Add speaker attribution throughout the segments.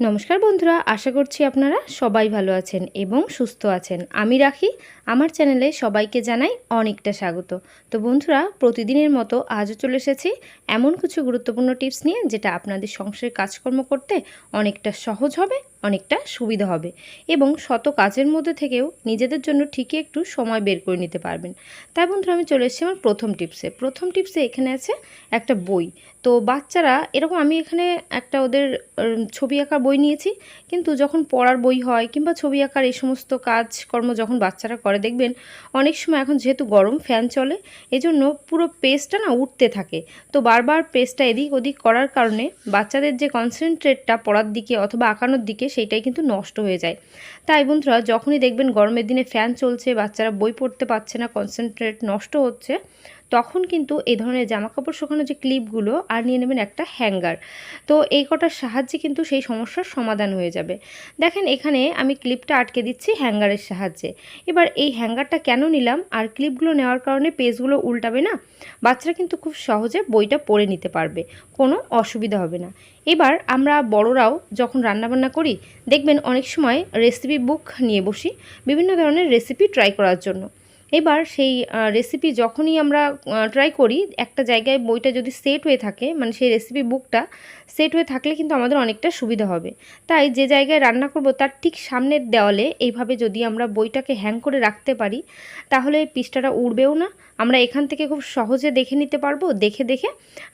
Speaker 1: নমস্কার বন্ধুরা আশা করছি আপনারা সবাই ভালো আছেন এবং সুস্থ আছেন। আমি রাখি আমার চ্যানেলে সবাইকে জানাই অনেকটা স্বাগত। তো বন্ধুরা, প্রতিদিনের মতো আজও চলে এসেছি এমন কিছু গুরুত্বপূর্ণ টিপস নিয়ে, যেটা আপনাদের সংসারের কাজকর্ম করতে অনেকটা সহজ হবে, অনেকটা সুবিধা হবে এবং শত কাজের মধ্যে থেকেও নিজেদের জন্য ঠিকই একটু সময় বের করে নিতে পারবেন। তাই বন্ধুরা, আমি চলে এসেছি আমার প্রথম টিপসে। প্রথম টিপসে এখানে আছে একটা বই। তো বাচ্চারা, এরকম আমি এখানে একটা ওদের ছবি আঁকার বই নিয়েছি, কিন্তু যখন পড়ার বই হয় কিংবা ছবি আঁকার এই সমস্ত কাজকর্ম যখন বাচ্চারা করে দেখবেন অনেক সময় এখন যেহেতু গরম ফ্যান চলে, এজন্য পুরো পেস্টটা না উঠতে থাকে। তো বারবার পেস্টটা এদিক ওদিক করার কারণে বাচ্চাদের যে কনসেন্ট্রেটটা পড়ার দিকে অথবা আঁকানোর দিকে সেইটাই কিন্তু নষ্ট হয়ে যায়। তাই বন্ধুরা, যখনই দেখবেন গরমের দিনে ফ্যান চলছে, বাচ্চারা বই পড়তে পারছে না কনসেন্ট্রেট নষ্ট হচ্ছে তখন কিন্তু এই ধরনের জামাকাপড় শুকানোর যে ক্লিপগুলো, আর নিয়ে নেবেন একটা হ্যাঙ্গার। তো এই কটার সাহায্যে কিন্তু সেই সমস্যার সমাধান হয়ে যাবে। দেখেন, এখানে আমি ক্লিপটা আটকে দিচ্ছি হ্যাঙ্গারের সাহায্যে। এবার এই হ্যাঙ্গারটা কেন নিলাম? আর ক্লিপগুলো নেওয়ার কারণে পেজগুলো উল্টাবে না? বাচ্চারা কিন্তু খুব সহজে বইটা পড়ে নিতে পারবে। কোনো অসুবিধা হবে না। এবার আমরা বড়রাও যখন রান্নাবান্না করি, দেখবেন অনেক সময় রেসিপি বুক নিয়ে বসি, বিভিন্ন ধরনের রেসিপি ট্রাই করার জন্য। এবার সেই রেসিপি যখনই আমরা ট্রাই করি, একটা জায়গায় বইটা যদি সেট হয়ে থাকে মানে সেই রেসিপি বুকটা সেট হয়ে থাকলে কিন্তু আমাদের অনেকটা সুবিধা হবে। তাই যে জায়গায় রান্না করব তার ঠিক সামনের দেওয়ালে এইভাবে যদি আমরা বইটাকে হ্যাং করে রাখতে পারি, তাহলে পৃষ্ঠাটা উড়বেও না। আমরা এখান থেকে খুব সহজে দেখে নিতে পারব, দেখে দেখে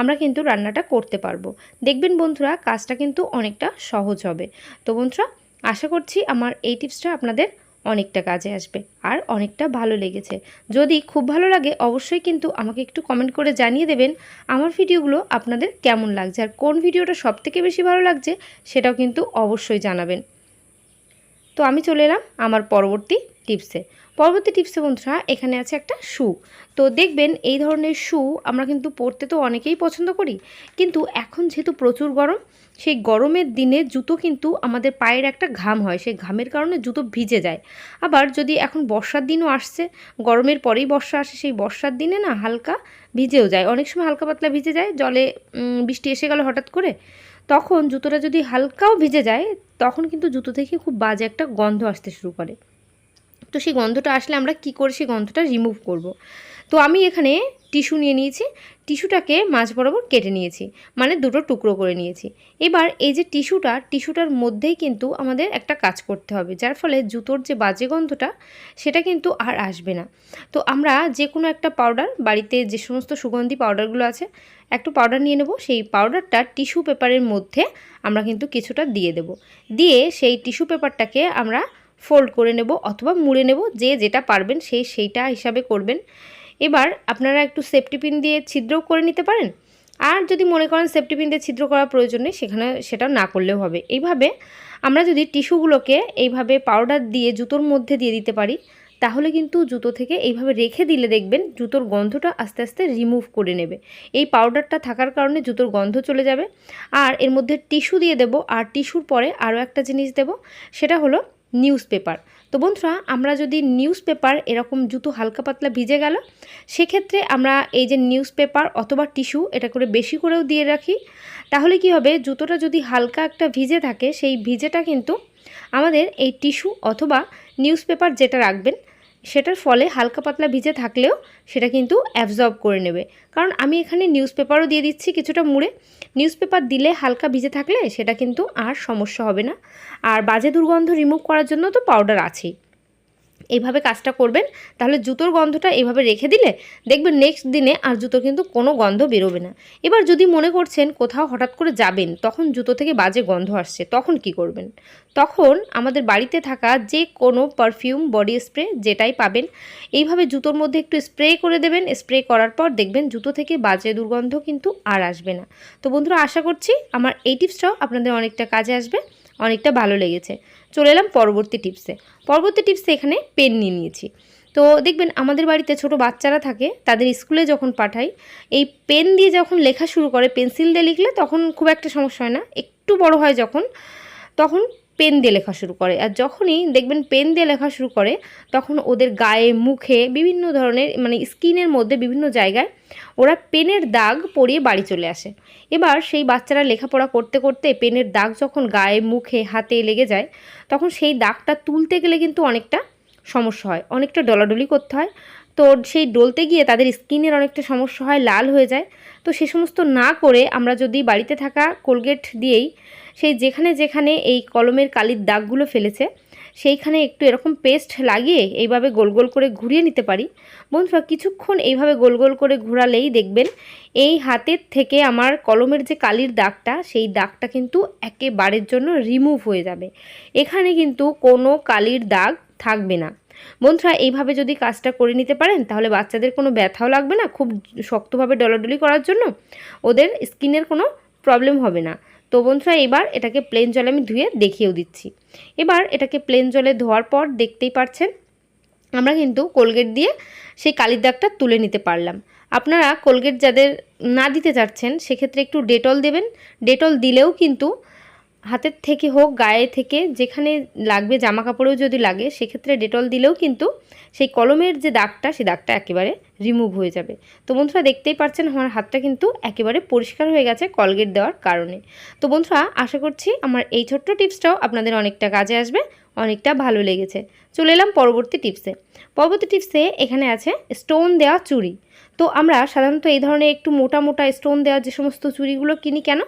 Speaker 1: আমরা কিন্তু রান্নাটা করতে পারব। দেখবেন বন্ধুরা, কাজটা কিন্তু অনেকটা সহজ হবে। তো বন্ধুরা, আশা করছি আমার এই টিপসটা আপনাদের অনেকটা কাজে আসবে। আর অনেকটা ভালো লেগেছে। যদি খুব ভালো লাগে, অবশ্যই কিন্তু আমাকে একটু কমেন্ট করে জানিয়ে দেবেন আমার ভিডিওগুলো আপনাদের কেমন লাগছে আর কোন ভিডিওটা সব থেকে বেশি ভালো লাগছে সেটাও কিন্তু অবশ্যই জানাবেন। তো আমি চলে এলাম আমার পরবর্তী টিপসে। পরবর্তী টিপসে বন্ধুরা, এখানে আছে একটা শু। তো দেখবেন এই ধরনের শু আমরা কিন্তু পরতে তো অনেকেই পছন্দ করি। কিন্তু এখন যেহেতু প্রচুর গরম, সেই গরমের দিনে জুতো কিন্তু আমাদের পায়ের একটা ঘাম হয়। সেই ঘামের কারণে জুতো ভিজে যায়। আবার যদি এখন বর্ষার দিনও আসছে, গরমের পরেই বর্ষা আসে, সেই বর্ষার দিনে না হালকা ভিজেও যায়। অনেক সময় হালকা পাতলা ভিজে যায়, জলে বৃষ্টি এসে গেল হঠাৎ করে, তখন জুতোটা যদি হালকাও ভিজে যায়, তখন কিন্তু জুতো থেকে খুব বাজে একটা গন্ধ আসতে শুরু করে। তো সেই গন্ধটা আসলে আমরা কি করে সেই গন্ধটা রিমুভ করব। তো আমি এখানে টিস্যু নিয়ে নিয়েছি টিস্যুটাকে মাঝ বরাবর কেটে নিয়েছি মানে দুটো টুকরো করে নিয়েছি। এবার এই যে টিস্যুটা টিস্যুটার মধ্যেই কিন্তু আমাদের একটা কাজ করতে হবে, যার ফলে জুতোর যে বাজে গন্ধটা, সেটা কিন্তু আর আসবে না। তো আমরা যে কোনো একটা পাউডার বাড়িতে যে সমস্ত সুগন্ধি পাউডারগুলো আছে, একটু পাউডার নিয়ে নেব, সেই পাউডারটা টিস্যু পেপারের মধ্যে আমরা কিন্তু কিছুটা দিয়ে দেব। দিয়ে সেই টিস্যু পেপারটাকে আমরা ফোল্ড করে নেব অথবা মুড়ে নেব, যে যেটা পারবেন সেই সেইটা হিসাবে করবেন। এবার আপনারা একটু সেফটি পিন দিয়ে ছিদ্রও করে নিতে পারেন। আর যদি মনে করেন সেফটি পিন দিয়ে ছিদ্র করার প্রয়োজন নেই, সেখানে সেটা না করলেও হবে। এইভাবে আমরা যদি টিস্যুগুলোকে এইভাবে পাউডার দিয়ে জুতোর মধ্যে দিয়ে দিতে পারি, তাহলে কিন্তু জুতো থেকে এইভাবে রেখে দিলে দেখবেন জুতোর গন্ধটা আস্তে আস্তে রিমুভ করে নেবে। এই পাউডারটা থাকার কারণে জুতোর গন্ধ চলে যাবে। আর এর মধ্যে টিস্যু দিয়ে দেব। আর টিস্যুর পরে আরও একটা জিনিস দেব, সেটা হলো নিউজ পেপার তো বন্ধুরা, আমরা যদি নিউজ পেপার এরকম জুতো হালকা পাতলা ভিজে গেল, সেক্ষেত্রে আমরা এই যে নিউজ পেপার অথবা টিস্যু এটা করে বেশি করেও দিয়ে রাখি। তাহলে কি হবে, জুতোটা যদি হালকা একটা ভিজে থাকে, সেই ভিজেটা কিন্তু আমাদের এই টিস্যু অথবা নিউজ পেপার যেটা রাখবেন সেটার ফলে হালকা পাতলা ভিজে থাকলেও সেটা কিন্তু অ্যাবজর্ব করে নেবে। কারণ আমি এখানে নিউজ পেপারও দিয়ে দিচ্ছি কিছুটা মুড়ে। নিউজ পেপার দিলে হালকা ভিজে থাকলে সেটা কিন্তু আর সমস্যা হবে না। আর বাজে দুর্গন্ধ রিমুভ করার জন্য তো পাউডার আছেই। এইভাবে কাজটা করবেন, তাহলে জুতোর গন্ধটা এইভাবে রেখে দিলে দেখবেন নেক্সট দিনে আর জুতোর কিন্তু কোনো গন্ধ বেরোবে না। এবার যদি মনে করছেন কোথাও হঠাৎ করে যাবেন, তখন জুতো থেকে বাজে গন্ধ আসছে, তখন কি করবেন? তখন আমাদের বাড়িতে থাকা যে কোনো পারফিউম বডি স্প্রে যেটাই পাবেন, এইভাবে জুতোর মধ্যে একটু স্প্রে করে দেবেন স্প্রে করার পর দেখবেন জুতো থেকে বাজে দুর্গন্ধ কিন্তু আর আসবে না। তো বন্ধুরা, আশা করছি আমার এই টিপসটাও আপনাদের অনেকটা কাজে আসবে। অনেকটা ভালো লেগেছে। চলে এলাম পরবর্তী টিপসে। পরবর্তী টিপসে এখানে পেন নিয়ে নিয়েছি। তো দেখবেন আমাদের বাড়িতে ছোট বাচ্চারা থাকে, তাদের স্কুলে যখন পাঠাই, এই পেন দিয়ে যখন লেখা শুরু করে, পেন্সিল দিয়ে লিখলে তখন খুব একটা সমস্যা হয় না। একটু বড় হয় যখন, তখন পেন দিয়ে লেখা শুরু করে। আর যখনই দেখবেন পেন দিয়ে লেখা শুরু করে, তখন ওদের গায়ে, মুখে বিভিন্ন ধরনের মানে স্কিনের মধ্যে বিভিন্ন জায়গায় ওরা পেনের দাগ পরিয়ে বাড়ি চলে আসে। এবার সেই বাচ্চারা লেখাপড়া করতে করতে পেনের দাগ যখন গায়ে, মুখে, হাতে লেগে যায়, তখন সেই দাগটা তুলতে গেলে কিন্তু অনেকটা সমস্যা হয়, অনেকটা ডলাডলি করতে হয়। তো সেই ডলতে গিয়ে তাদের স্কিনের অনেকটা সমস্যা হয়, লাল হয়ে যায়। তো সে সমস্ত না করে আমরা যদি বাড়িতে থাকা কোলগেট দিয়েই সেই যেখানে যেখানে এই কলমের কালির দাগগুলো ফেলেছে, সেইখানে একটু এরকম পেস্ট লাগিয়ে এইভাবে গোল গোল করে ঘুরিয়ে নিতে পারি। বন্ধুরা, কিছুক্ষণ এইভাবে গোল গোল করে ঘোরালেই দেখবেন এই হাতের থেকে আমার কলমের যে কালির দাগটা, সেই দাগটা কিন্তু একেবারের জন্য রিমুভ হয়ে যাবে। এখানে কিন্তু কোনো কালির দাগ থাকবে না। বন্ধুরা এইভাবে যদি কাজটা করে নিতে পারেন, তাহলে বাচ্চাদের কোনো ব্যথাও লাগবে না, খুব শক্তভাবে ডলাডলি করার জন্য। ওদের স্কিনের কোনো প্রবলেম হবে না। তো বন্ধুরা, এবার এটাকে প্লেন জলে আমি ধুয়ে দেখিয়েও দিচ্ছি। এবার এটাকে প্লেন জলে ধোয়ার পর দেখতেই পাচ্ছেন আমরা কিন্তু কোলগেট দিয়ে সেই কালির দাগটা তুলে নিতে পারলাম। আপনারা কোলগেট যাদের না দিতে চাচ্ছেন, সেক্ষেত্রে একটু ডেটল দেবেন। ডেটল দিলেও কিন্তু হাতের থেকে হোক, গায়ে থেকে যেখানে লাগবে জামা কাপড়েও যদি লাগে, সেক্ষেত্রে ডেটল দিলেও কিন্তু সেই কলমের যে দাগটা সেই দাগটা একেবারে রিমুভ হয়ে যাবে। তো বন্ধুরা, দেখতেই পাচ্ছেন আমার হাতটা কিন্তু একেবারে পরিষ্কার হয়ে গেছে কলগেট দেওয়ার কারণে। তো বন্ধুরা, আশা করছি আমার এই ছোট্ট টিপসটাও আপনাদের অনেকটা কাজে আসবে, অনেকটা ভালো লেগেছে। চলে এলাম পরবর্তী টিপসে পরবর্তী টিপসে এখানে আছে স্টোন দেওয়া চুড়ি। তো আমরা সাধারণত এই ধরনের একটু মোটা মোটা স্টোন দেওয়া যে সমস্ত চুড়িগুলো কিনি কেন?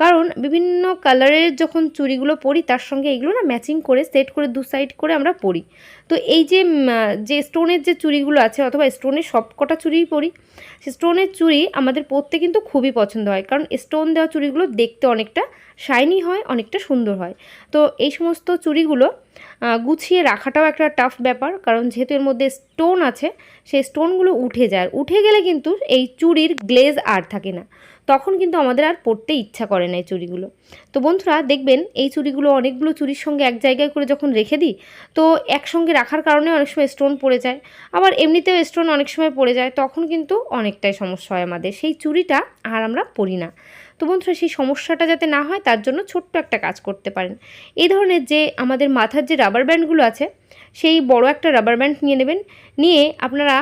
Speaker 1: কারণ বিভিন্ন কালারের যখন চুড়িগুলো পরি তার সঙ্গে এগুলো না ম্যাচিং করে সেট করে দু সাইড করে আমরা পরি। তো এই যে যে স্টোনের যে চুড়িগুলো আছে অথবা স্টোনের সব কটা চুড়িই পরি, সে স্টোনের চুড়ি আমাদের পরতে কিন্তু খুবই পছন্দ হয়। কারণ স্টোন দেওয়া চুড়িগুলো দেখতে অনেকটা শাইনি হয়, অনেকটা সুন্দর হয়। তো এই সমস্ত চুড়িগুলো গুছিয়ে রাখাটাও একটা টাফ ব্যাপার, কারণ যেহেতু এর মধ্যে স্টোন আছে, সেই স্টোনগুলো উঠে যায়। উঠে গেলে কিন্তু এই চুড়ির গ্লেজ আর থাকে না। তখন কিন্তু আমাদের আর পড়তে ইচ্ছা করে না এই চুড়িগুলো। তো বন্ধুরা, দেখবেন এই চুড়িগুলো অনেকগুলো চুড়ির সঙ্গে এক জায়গায় করে যখন রেখে দিই, তো একসঙ্গে রাখার কারণে অনেক সময় স্টোন পড়ে যায়, আবার এমনিতেও স্টোন অনেক সময় পড়ে যায়, তখন কিন্তু অনেকটাই সমস্যা হয় আমাদের। সেই চুড়িটা আর আমরা পরি না। তো বন্ধুরা, সেই সমস্যাটা যাতে না হয়, তার জন্য ছোট্ট একটা কাজ করতে পারেন। এই ধরনের যে আমাদের মাথার যে রাবার ব্যান্ডগুলো আছে, সেই বড় একটা রাবার ব্যান্ড নিয়ে নেবেন। নিয়ে আপনারা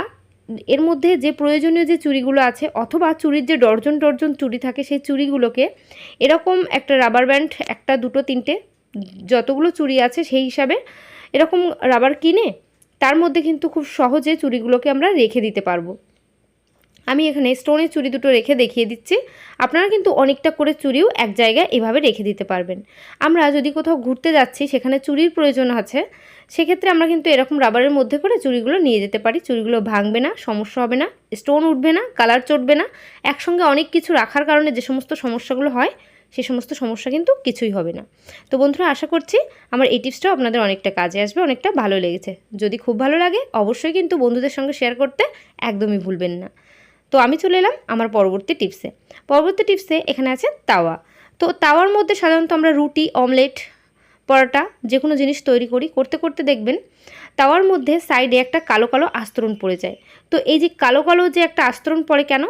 Speaker 1: এর মধ্যে যে প্রয়োজনীয় যে চুড়িগুলো আছে অথবা চুড়ির যে ডর্জন ডর্জন চুড়ি থাকে সেই চুড়িগুলোকে এরকম একটা রাবার ব্যান্ড একটা দুটো তিনটে যতগুলো চুড়ি আছে সেই হিসাবে এরকম রাবার কিনে তার মধ্যে কিন্তু খুব সহজে চুড়িগুলোকে আমরা রেখে দিতে পারব। আমি এখানে স্টোনের চুড়ি দুটো রেখে দেখিয়ে দিচ্ছি। আপনারা কিন্তু অনেকটা করে চুড়িও এক জায়গায় এভাবে রেখে দিতে পারবেন। আমরা যদি কোথাও ঘুরতে যাচ্ছি, সেখানে চুড়ির প্রয়োজন আছে সেক্ষেত্রে আমরা কিন্তু এরকম রাবারের মধ্যে করে চুড়িগুলো নিয়ে যেতে পারি। চুড়িগুলো ভাঙবে না, সমস্যা হবে না স্টোন উঠবে না কালার চটবে না। একসঙ্গে অনেক কিছু রাখার কারণে যে সমস্ত সমস্যাগুলো হয়, সে সমস্ত সমস্যা কিন্তু কিছুই হবে না। তো বন্ধুরা, আশা করছি আমার এই টিপসটাও আপনাদের অনেকটা কাজে আসবে, অনেকটা ভালো লেগেছে। যদি খুব ভালো লাগে, অবশ্যই কিন্তু বন্ধুদের সঙ্গে শেয়ার করতে একদমই ভুলবেন না। তো আমি চলে এলাম আমার পরবর্তী টিপসে পরবর্তী টিপসে এখানে আছে তাওয়া। তো তাওয়ার মধ্যে সাধারণত আমরা রুটি অমলেট পরোটা যে কোনো জিনিস তৈরি করি, করতে করতে দেখবেন তাওয়ার মধ্যে সাইডে একটা কালো কালো আস্তরণ পড়ে যায়। তো এই যে কালো কালো যে একটা আস্তরণ পড়ে কেন?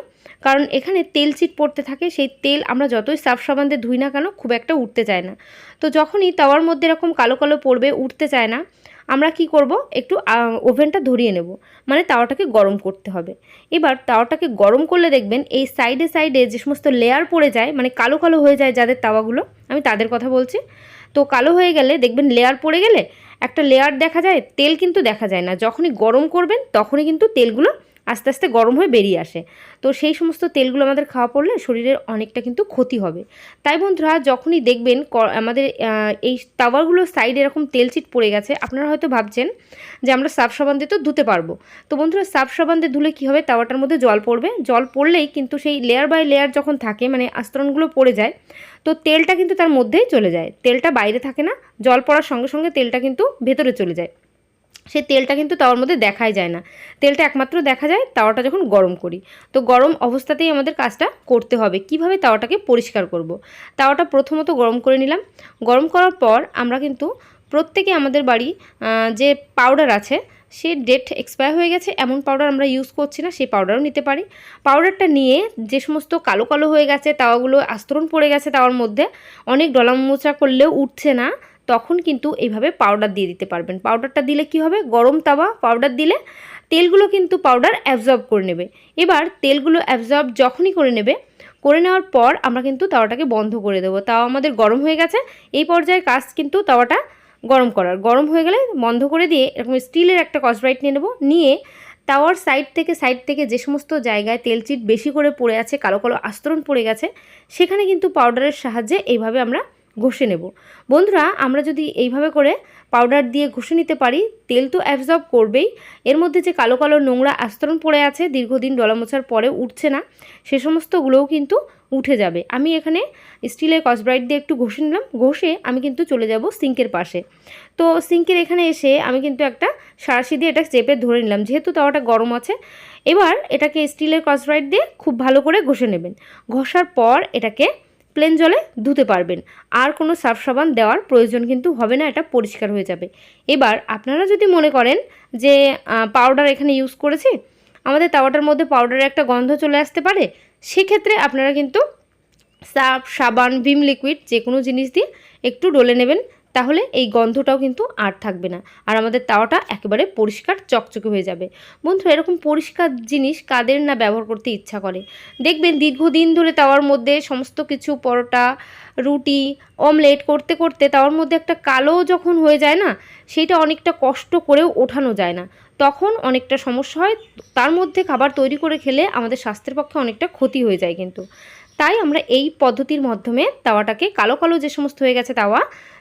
Speaker 1: কারণ এখানে তেল চিট পড়তে থাকে, সেই তেল আমরা যতই সাফ সাবান দিয়ে ধুই না কেন, খুব একটা উঠতে চায় না। তো যখনই তাওয়ার মধ্যে এরকম কালো কালো পড়বে, উঠতে চায় না, আমরা কি করব? একটু ওভেনটা ধরিয়ে নেব। মানে তাওয়াটাকে গরম করতে হবে। এবার তাওয়াটাকে গরম করলে দেখবেন এই সাইডে সাইডে যে সমস্ত লেয়ার পড়ে যায় মানে কালো কালো হয়ে যায় যাদের তাওয়াগুলো, আমি তাদের কথা বলছি তো কালো হয়ে গেলে দেখবেন লেয়ার পড়ে গেলে একটা লেয়ার দেখা যায়, তেল কিন্তু দেখা যায় না। যখনই গরম করবেন তখনই কিন্তু তেলগুলো আস্তে আস্তে গরম হয়ে বেরিয়ে আসে। তো সেই সমস্ত তেলগুলো আমাদের খাওয়া পড়লে শরীরের অনেকটা কিন্তু ক্ষতি হবে। তাই বন্ধুরা, যখনই দেখবেন আমাদের এই তাওয়ারগুলোর সাইডে এরকম তেল চিট পড়ে গেছে, আপনারা হয়তো ভাবছেন যে আমরা সাফ সাবান দিয়ে তো ধুতে পারব। তো বন্ধুরা, সাফ সাবান দিয়ে ধুলে কী হবে? তাওয়াটার মধ্যে জল পড়বে। জল পড়লেই কিন্তু সেই লেয়ার বাই লেয়ার যখন থাকে মানে আস্তরণগুলো পড়ে যায় তো তেলটা কিন্তু তার মধ্যেই চলে যায়। তেলটা বাইরে থাকে না, জল পড়ার সঙ্গে সঙ্গে তেলটা কিন্তু ভেতরে চলে যায়। সেই তেলটা কিন্তু তাওয়ার মধ্যে দেখাই যায় না। তেলটা একমাত্র দেখা যায় তাওয়াটা যখন গরম করি। তো গরম অবস্থাতেই আমাদের কাজটা করতে হবে। কীভাবে তাওয়াটাকে পরিষ্কার করব। তাওয়াটা প্রথমত গরম করে নিলাম। গরম করার পর আমরা কিন্তু প্রত্যেকে আমাদের বাড়ি যে পাউডার আছে সে ডেট এক্সপায়ার হয়ে গেছে, এমন পাউডার আমরা ইউজ করছি না, সেই পাউডারও নিতে পারি। পাউডারটা নিয়ে যে সমস্ত কালো কালো হয়ে গেছে, তাওয়াগুলো আস্তরণ পড়ে গেছে তাওয়ার মধ্যে, অনেক ডলা মোচা করলেও উঠছে না, তখন কিন্তু এইভাবে পাউডার দিয়ে দিতে পারবেন। পাউডারটা দিলে কি হবে? গরম তাওয়া পাউডার দিলে তেলগুলো কিন্তু পাউডার অ্যাবজর্ব করে নেবে। এবার তেলগুলো অ্যাবজর্ব যখনই করে নেবে, করে নেওয়ার পর আমরা কিন্তু তাওয়াটাকে বন্ধ করে দেবো। তাও আমাদের গরম হয়ে গেছে, এই পর্যায়ে কাজ কিন্তু তাওয়াটা গরম করার। গরম হয়ে গেলে বন্ধ করে দিয়ে এরকম স্টিলের একটা কসব্রাইট নিয়ে নেব। নিয়ে তাওয়ার সাইড থেকে সাইড থেকে যে সমস্ত জায়গায় তেলচিট বেশি করে পড়ে আছে, কালো কালো আস্তরণ পড়ে গেছে, সেখানে কিন্তু পাউডারের সাহায্যে এইভাবে আমরা ঘষে নেব। বন্ধুরা, আমরা যদি এইভাবে করে পাউডার দিয়ে ঘষে নিতে পারি, তেল তো অ্যাবজর্ব করবেই। এর মধ্যে যে কালো কালো নোংরা আস্তরণ পড়ে আছে, দীর্ঘদিন ডলা মোছার পরে উঠছে না, সে সমস্তগুলোও কিন্তু উঠে যাবে। আমি এখানে স্টিলের কসব্রাইট দিয়ে একটু ঘষে নিলাম। ঘষে আমি কিন্তু চলে যাব সিঙ্কের পাশে। তো সিঙ্কের এখানে এসে আমি কিন্তু একটা সারাশি দিয়ে এটা চেপে ধরে নিলাম। যেহেতু তাওয়াটা গরম আছে, এবার এটাকে স্টিলের কসব্রাইট দিয়ে খুব ভালো করে ঘষে নেবেন। ঘষার পর এটাকে প্লেন জলে ধুতে পারবেন। আর কোনো সার্ফ সাবান দেওয়ার প্রয়োজন কিন্তু হবে না, এটা পরিষ্কার হয়ে যাবে। এবার আপনারা যদি মনে করেন যে পাউডার এখানে ইউজ করেছি, আমাদের তাওয়াটার মধ্যে পাউডারের একটা গন্ধ চলে আসতে পারে, সেক্ষেত্রে আপনারা কিন্তু সার্ফ সাবান, ভিম লিকুইড যে কোনো জিনিস দিয়ে একটু ডলে নেবেন। তাহলে এই গন্ধটাও কিন্তু আর থাকবে না। আর আমাদের তাওয়াটা একেবারে পরিষ্কার চকচকে হয়ে যাবে। বন্ধুরা, এরকম পরিষ্কার জিনিস কাদের না ব্যবহার করতে ইচ্ছা করে? দেখবেন দীর্ঘদিন ধরে তাওয়ার মধ্যে সমস্ত কিছু, পরোটা, রুটি, অমলেট করতে করতে তাওয়ার মধ্যে একটা কালো যখন হয়ে যায় না, সেইটা অনেকটা কষ্ট করেও ওঠানো যায় না। তখন অনেকটা সমস্যা হয়। তার মধ্যে খাবার তৈরি করে খেলে আমাদের স্বাস্থ্যের পক্ষে অনেকটা ক্ষতি হয়ে যায় কিন্তু। তাই আমরা এই পদ্ধতির মাধ্যমে তাওয়াটাকে কালো কালো যে সমস্ত হয়ে গেছে তাওয়া,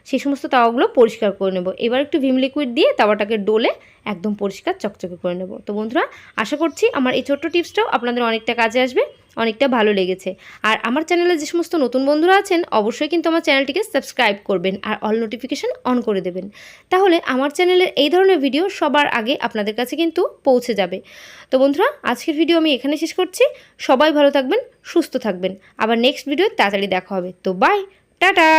Speaker 1: সেই সমস্ত তাওয়াগুলো পরিষ্কার করে নেব। এবার একটু ভিম লিকুইড দিয়ে তাওয়াটাকে ডোলে একদম পরিষ্কার চকচকে করে নেব। তো বন্ধুরা, আশা করছি আমার এই ছোট্ট টিপসটাও আপনাদের অনেকটা কাজে আসবে। অনেকটা ভালো লেগেছে। আর আমার চ্যানেলে যে সমস্ত নতুন বন্ধুরা আছেন, অবশ্যই কিন্তু আমার চ্যানেলটিকে সাবস্ক্রাইব করবেন আর অল নোটিফিকেশান অন করে দেবেন। তাহলে আমার চ্যানেলের এই ধরনের ভিডিও সবার আগে আপনাদের কাছে কিন্তু পৌঁছে যাবে। তো বন্ধুরা, আজকের ভিডিও আমি এখানে শেষ করছি। সবাই ভালো থাকবেন, সুস্থ থাকবেন। আবার নেক্সট ভিডিও তাড়াতাড়ি দেখা হবে। তো বাই টাটা!